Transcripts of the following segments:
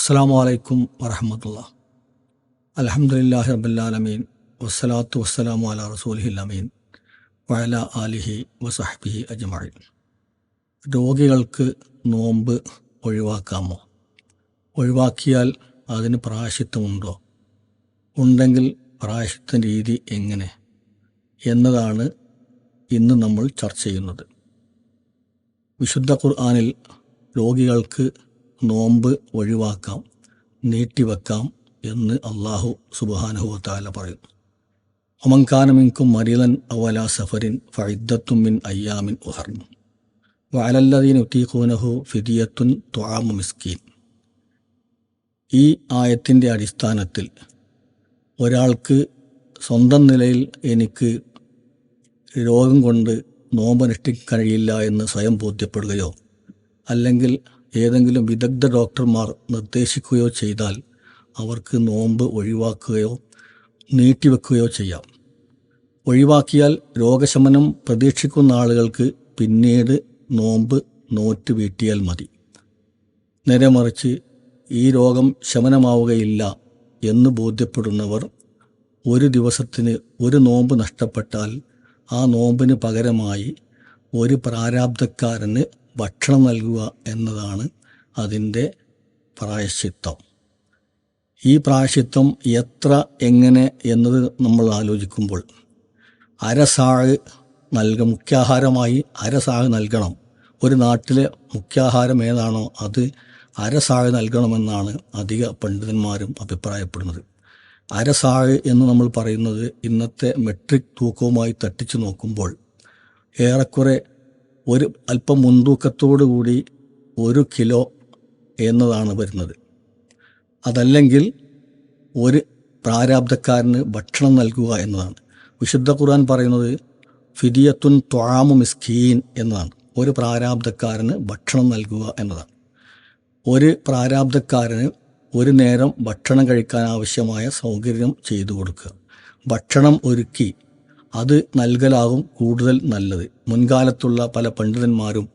അസ്സാം വലൈക്കും വറഹമത്തുള്ള. അലഹമുല്ലാഹി റബുല്ലാലമീൻ വസ്സലാത്തു വസ്സലാമു അല അമീൻ. വയല ആലിഹി വസഹബിഹി അജ്മഈൻ. രോഗികൾക്ക് നോമ്പ് ഒഴിവാക്കാമോ? ഒഴിവാക്കിയാൽ അതിന് പ്രായശിത്വമുണ്ടോ ഉണ്ടെങ്കിൽ പ്രായശിത്വ രീതി എങ്ങനെ? എന്നതാണ് ഇന്ന് നമ്മൾ ചർച്ച ചെയ്യുന്നത്. വിശുദ്ധ ഖുർആാനിൽ രോഗികൾക്ക് നോമ്പ് ഒഴിവാക്കാം നീട്ടിവെക്കാം എന്ന് അള്ളാഹു സുബാനഹുവത്താല പറയുന്നു ഒമങ്കാനമിൻകും മരിതൻ അവല സഫറിൻ ഫൈദ്ദത്തുമിൻ അയ്യാമിൻ ഉഹർന്നു വയലല്ലദീൻ ഉത്തീഖൂനഹു ഫിദിയത്തുൻ ത്വാമു മിസ്കീൻ. ഈ ആയത്തിന്റെ അടിസ്ഥാനത്തിൽ ഒരാൾക്ക് സ്വന്തം നിലയിൽ എനിക്ക് രോഗം കൊണ്ട് നോമ്പനുഷ്ഠിക്കാൻ എന്ന് സ്വയം ബോധ്യപ്പെടുകയോ അല്ലെങ്കിൽ ഏതെങ്കിലും വിദഗ്ധ ഡോക്ടർമാർ നിർദ്ദേശിക്കുകയോ ചെയ്താൽ അവർക്ക് നോമ്പ് ഒഴിവാക്കുകയോ നീട്ടിവെക്കുകയോ ചെയ്യാം. ഒഴിവാക്കിയാൽ രോഗശമനം പ്രതീക്ഷിക്കുന്ന ആളുകൾക്ക് പിന്നീട് നോമ്പ് നോറ്റ് വീട്ടിയാൽ മതി. നേരെ മറിച്ച് ഈ രോഗം ശമനമാവുകയില്ല എന്ന് ബോധ്യപ്പെടുന്നവർ ഒരു ദിവസത്തിന് ഒരു നോമ്പ് നഷ്ടപ്പെട്ടാൽ ആ നോമ്പിന് പകരമായി ഒരു പ്രാരാബ്ധക്കാരന് ഭക്ഷണം നൽകുക എന്നതാണ് അതിന്റെ പ്രായശ്ചിത്തം. ഈ പ്രായശ്ചിത്തം എത്ര എങ്ങനെ എന്നത് നമ്മൾ ആലോചിക്കുമ്പോൾ അരസാഴ് നൽക മുഖ്യാഹാരമായി അരസാഴ് നൽകണം. ഒരു നാട്ടിലെ മുഖ്യാഹാരം ഏതാണോ അത് അരസാഴ് നൽകണമെന്നാണ് അധിക പണ്ഡിതന്മാരും അഭിപ്രായപ്പെടുന്നത്. അരസാഴ് എന്ന് നമ്മൾ പറയുന്നത് ഇന്നത്തെ മെട്രിക് തൂക്കവുമായി തട്ടിച്ചു നോക്കുമ്പോൾ ഏറെക്കുറെ ഒരു അല്പം മുൻതൂക്കത്തോടു കൂടി ഒരു കിലോ എന്നതാണ് വരുന്നത്. അതല്ലെങ്കിൽ ഒരു പ്രാരാബ്ധക്കാരന് ഭക്ഷണം നൽകുക എന്നതാണ്. വിശുദ്ധ ഖുർആൻ പറയുന്നത് ഫിദിയത്തുൻ ത്വാമു മിസ്കീൻ എന്നതാണ്. ഒരു പ്രാരാബ്ധക്കാരന് ഭക്ഷണം നൽകുക എന്നതാണ്. ഒരു പ്രാരാബ്ധക്കാരന് ഒരു നേരം ഭക്ഷണം കഴിക്കാൻ ആവശ്യമായ സൗകര്യം ചെയ്തു കൊടുക്കുക. ഭക്ഷണം ഒരുക്കി അത് നൽകലാകും കൂടുതൽ നല്ലത്. മുൻകാലത്തുള്ള പല പണ്ഡിതന്മാരും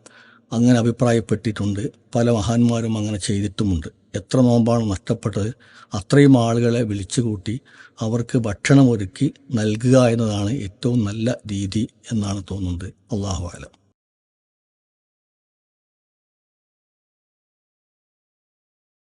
അങ്ങനെ അഭിപ്രായപ്പെട്ടിട്ടുണ്ട്. പല മഹാന്മാരും അങ്ങനെ ചെയ്തിട്ടുമുണ്ട്. എത്ര നോമ്പാണ് നഷ്ടപ്പെട്ടത് അത്രയും ആളുകളെ വിളിച്ചു കൂട്ടി അവർക്ക് ഭക്ഷണം ഒരുക്കി നൽകുക എന്നതാണ് ഏറ്റവും നല്ല രീതി എന്നാണ് തോന്നുന്നത്. അള്ളാഹു ആലം